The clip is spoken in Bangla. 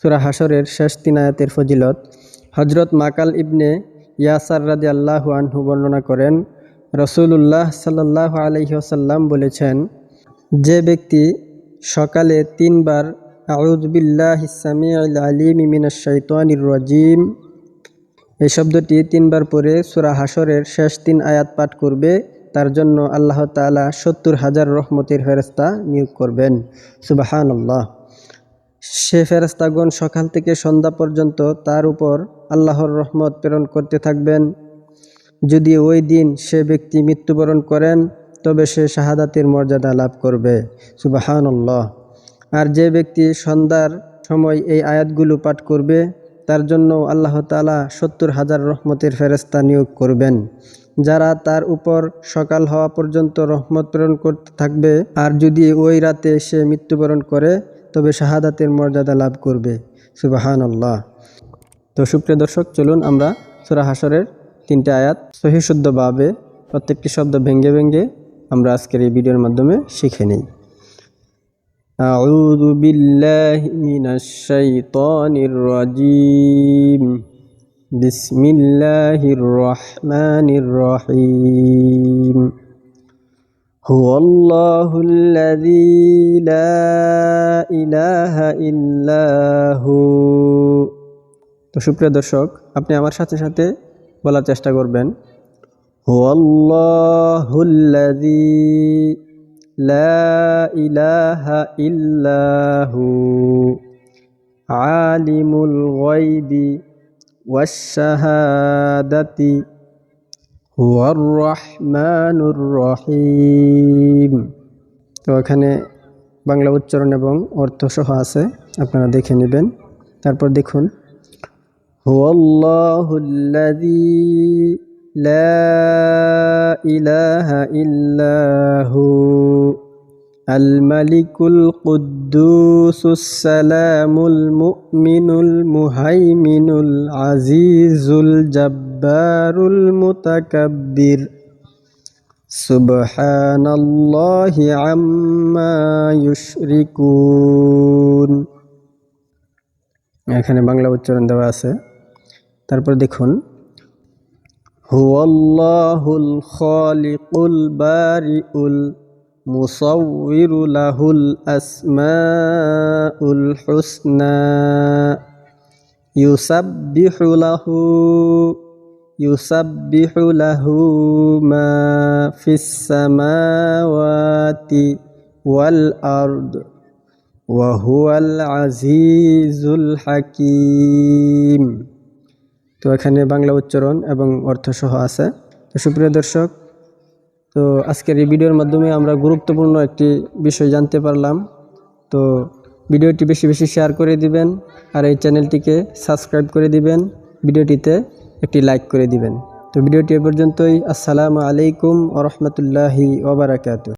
সুরা হাসরের শেষ তিন আয়াতের ফজিলত। হজরত মাকাল ইবনে ইয়াসার রাদি আল্লাহু আনহু বর্ণনা করেন রসুল্লাহ সাল্লাহ আলহিহসাল্লাম বলেছেন, যে ব্যক্তি সকালে তিনবার আউজবিল্লাহ ইসামি আলিম মিনাশ শৈতানির রাজিম, এই শব্দটি তিনবার পরে সুরা হাসরের শেষ তিন আয়াত পাঠ করবে, তার জন্য আল্লাহ তাআলা সত্তর হাজার রহমতের ফেরস্তা নিয়োগ করবেন। সুবাহান আল্লাহ সে ফেরস্তাগণ সকাল থেকে সন্ধ্যা পর্যন্ত তার উপর আল্লাহর রহমত প্রেরণ করতে থাকবেন। যদি ওই দিন সে ব্যক্তি মৃত্যুবরণ করেন, তবে সে শাহাদাতের মর্যাদা লাভ করবে। সুবাহান আল্লাহ আর যে ব্যক্তি সন্ধ্যার সময় এই আয়াতগুলো পাঠ করবে, তার জন্য আল্লাহ তালা সত্তর হাজার রহমতের ফেরেস্তা নিয়োগ করবেন। যারা তার উপর সকাল হওয়া পর্যন্ত রহমত প্রেরণ করতে থাকবে, আর যদি ওই রাতে সে মৃত্যুবরণ করে তবে শাহাদাতের মর্যাদা লাভ করবে সুবাহান আল্লাহ তো সুপ্রিয় দর্শক চলুন আমরা সুরা হাসরের তিনটে আয়াত সহিশুদ্ধভাবে প্রত্যেকটি শব্দ ভেঙ্গে ভেঙ্গে আমরা আজকের এই ভিডিওর মাধ্যমে শিখে নিই أعوذ بالله من الشيطان الرجيم بسم الله الرحمن الرحيم هو الله الذي لا إله إلا هو তো সুপ্রিয় দর্শক আপনি আমার সাথে সাথে বলার চেষ্টা করবেন هو الله الذي لا إله إلا هو عالم রহিম তো এখানে বাংলা উচ্চারণ এবং অর্থসহ আছে, আপনারা দেখে নেবেন। তারপর দেখুন, হুয়াল্লাহুল্লাযী লা ইলাহা الملك القدوس السلام المؤمن المهيمن العزيز الجبار المتكبر سبحان الله عما يشركون এখানে বাংলা উচ্চারণ দেওয়া আছে তারপর দেখুন هو الله مصور له الأسماء হুসনা يسبح له يسبح له মা في السماوات ওয়াল وهو العزيز الحكيم আজিজুল হাকিম তো এখানে বাংলা উচ্চারণ এবং অর্থসহ আছে তো সুপ্রিয় দর্শক তো আজকের এই ভিডিওর মাধ্যমে আমরা গুরুত্বপূর্ণ একটি বিষয় জানতে পারলাম। তো ভিডিওটি বেশি বেশি শেয়ার করে দিবেন আর এই চ্যানেলটিকে সাবস্ক্রাইব করে দিবেন, ভিডিওটিতে একটি লাইক করে দিবেন। তো ভিডিওটি এ পর্যন্তই। আসসালামু আলাইকুম ওরহমতুল্লাহি ওবরাকাতু